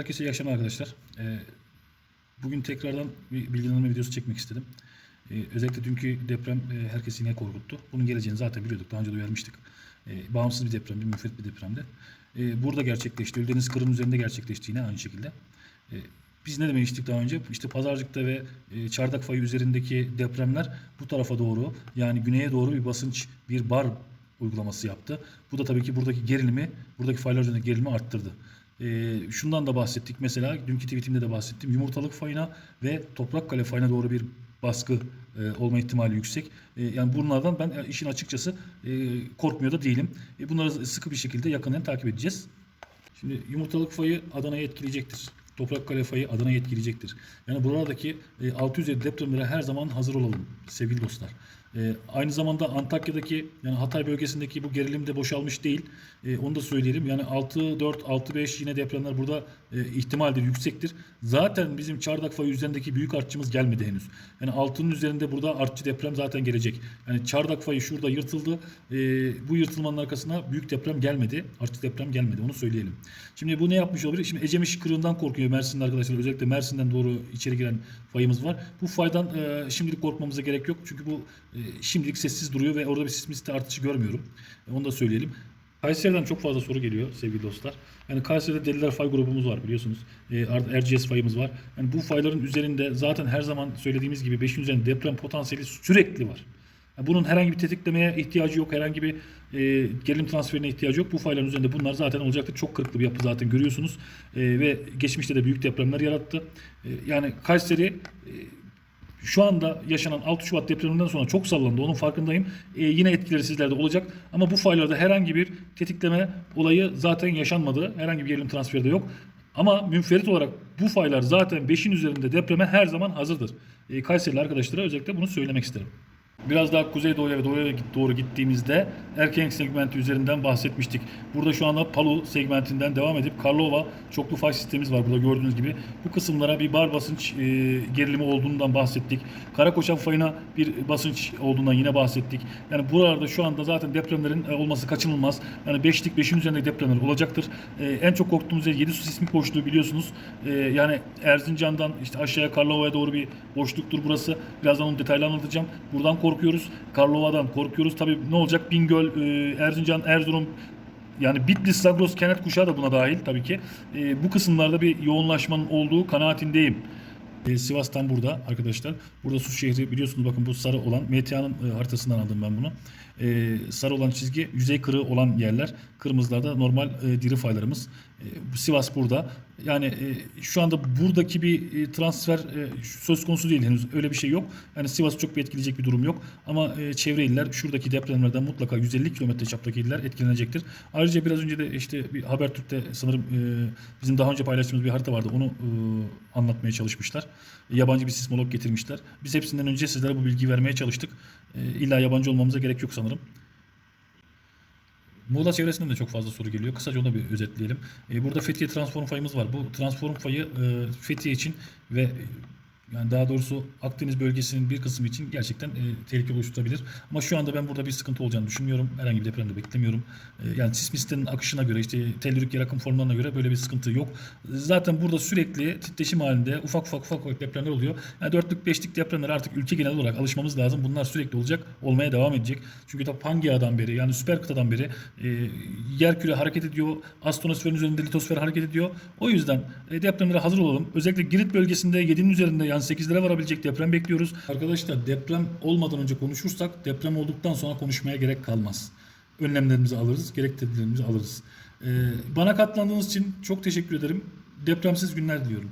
Herkese iyi akşamlar arkadaşlar. Ee, bugün tekrardan bir bilgilendirme videosu çekmek istedim. Ee, özellikle dünkü deprem e, herkesi yine korkuttu. Bunun geleceğini zaten biliyorduk. Daha önce de uyarmıştık. Ee, bağımsız bir deprem, bir müfret bir depremde. Burada gerçekleşti. Ölüdeniz Kırı'nın üzerinde gerçekleşti yine aynı şekilde. Biz ne demiştik daha önce? İşte Pazarcık'ta ve e, Çardak Fayı üzerindeki depremler bu tarafa doğru yani güneye doğru bir basınç, bir bar uygulaması yaptı. Bu da tabii ki buradaki gerilimi, buradaki faylar üzerindeki gerilimi arttırdı. Ee, şundan da bahsettik mesela dünkü tweetimde de bahsettim. Yumurtalık fayına ve toprak kale fayına doğru bir baskı e, olma ihtimali yüksek. E, yani bunlardan ben e, işin açıkçası e, korkmuyor da değilim. E, bunları sıkı bir şekilde yakından takip edeceğiz. Şimdi yumurtalık fayı Adana'yı etkileyecektir. Toprak kale fayı Adana'yı etkileyecektir. Yani buradaki e, 650 depremlere her zaman hazır olalım sevgili dostlar. E, aynı zamanda Antakya'daki yani Hatay bölgesindeki bu gerilim de boşalmış değil. E, onu da söyleyelim. Yani 6-4, 6-5 yine depremler burada e, ihtimaldir, yüksektir. Zaten bizim Çardak fayı üzerindeki büyük artçımız gelmedi henüz. Yani altının üzerinde burada artçı deprem zaten gelecek. Yani Çardak fayı şurada yırtıldı. E, bu yırtılmanın arkasına büyük deprem gelmedi. Artçı deprem gelmedi. Onu söyleyelim. Şimdi bu ne yapmış olabilir? Şimdi Ecemiş kırığından korkuyor Mersin'de arkadaşlar. Özellikle Mersin'den doğru içeri giren fayımız var. Bu faydan e, şimdilik korkmamıza gerek yok. Çünkü bu e, şimdilik sessiz duruyor ve orada bir sismisite artışı görmüyorum. E, onu da söyleyelim. Kayseri'den çok fazla soru geliyor sevgili dostlar. Yani Kayseri'de deliler fay grubumuz var biliyorsunuz. E, RGS fayımız var. Yani bu fayların üzerinde zaten her zaman söylediğimiz gibi 5'in üzerinde deprem potansiyeli sürekli var. Yani bunun herhangi bir tetiklemeye ihtiyacı yok. Herhangi bir e, gerilim transferine ihtiyacı yok. Bu fayların üzerinde bunlar zaten olacaktır. Çok kırıklı bir yapı zaten görüyorsunuz. E, ve geçmişte de büyük depremler yarattı. E, yani Kayseri e, şu anda yaşanan 6 Şubat depreminden sonra çok sallandı. Onun farkındayım. Ee, yine etkileri sizlerde olacak. Ama bu faylarda herhangi bir tetikleme olayı zaten yaşanmadı. Herhangi bir gerilim transferi de yok. Ama münferit olarak bu faylar zaten 5'in üzerinde depreme her zaman hazırdır. Ee, Kayserili arkadaşlara özellikle bunu söylemek isterim. Biraz daha kuzeydoğuya ve doğuya doğru gittiğimizde Erkenk segmenti üzerinden bahsetmiştik. Burada şu anda Palu segmentinden devam edip Karlova çoklu fay sistemimiz var burada gördüğünüz gibi. Bu kısımlara bir bar basınç e, gerilimi olduğundan bahsettik. Karakoçan fayına bir basınç olduğundan yine bahsettik. Yani buralarda şu anda zaten depremlerin e, olması kaçınılmaz. Yani 5'lik 5'in üzerinde depremler olacaktır. E, en çok korktuğumuz yer 7 su sismik boşluğu biliyorsunuz. E, yani Erzincan'dan işte aşağıya Karlova'ya doğru bir boşluktur burası. Birazdan onu detaylı anlatacağım. Buradan korkuyoruz. Karlova'dan korkuyoruz. Tabii ne olacak? Bingöl, e, Erzincan, Erzurum yani Bitlis, Zagros, Kenet kuşağı da buna dahil tabii ki. E, bu kısımlarda bir yoğunlaşmanın olduğu kanaatindeyim. E, Sivas'tan burada arkadaşlar. Burada Sus şehri biliyorsunuz bakın bu sarı olan MTA'nın e, haritasından aldım ben bunu. E, sarı olan çizgi yüzey kırığı olan yerler. Kırmızılarda normal e, diri faylarımız. E, Sivas burada. Yani e, şu anda buradaki bir e, transfer e, söz konusu değil henüz. Öyle bir şey yok. Yani Sivas'ı çok bir etkileyecek bir durum yok. Ama e, çevre iller şuradaki depremlerden mutlaka 150 kilometre çaptaki iller etkilenecektir. Ayrıca biraz önce de işte bir Habertürk'te sanırım e, bizim daha önce paylaştığımız bir harita vardı. Onu e, anlatmaya çalışmışlar. Yabancı bir sismolog getirmişler. Biz hepsinden önce sizlere bu bilgiyi vermeye çalıştık. E, illa yabancı olmamıza gerek yok sanırım. Muğla çevresinden de çok fazla soru geliyor. Kısaca onu bir özetleyelim. E, burada Fethiye transform fayımız var. Bu transform fayı e, Fethiye için ve yani daha doğrusu Akdeniz bölgesinin bir kısmı için gerçekten e, tehlike oluşturabilir. Ama şu anda ben burada bir sıkıntı olacağını düşünmüyorum. Herhangi bir deprem de beklemiyorum. E, yani sismisitenin akışına göre işte tellürük yer akım formlarına göre böyle bir sıkıntı yok. Zaten burada sürekli titreşim halinde ufak ufak ufak ufak depremler oluyor. Yani dörtlük beşlik depremler artık ülke genel olarak alışmamız lazım. Bunlar sürekli olacak. Olmaya devam edecek. Çünkü tabi Pangea'dan beri yani süper kıtadan beri e, yer küre hareket ediyor. Astronosferin üzerinde litosfer hareket ediyor. O yüzden e, depremlere hazır olalım. Özellikle Girit bölgesinde 7'nin üzerinde yani 8'lere varabilecek deprem bekliyoruz. Arkadaşlar deprem olmadan önce konuşursak deprem olduktan sonra konuşmaya gerek kalmaz. Önlemlerimizi alırız, gerek tedbirlerimizi alırız. Ee, bana katlandığınız için çok teşekkür ederim. Depremsiz günler diliyorum.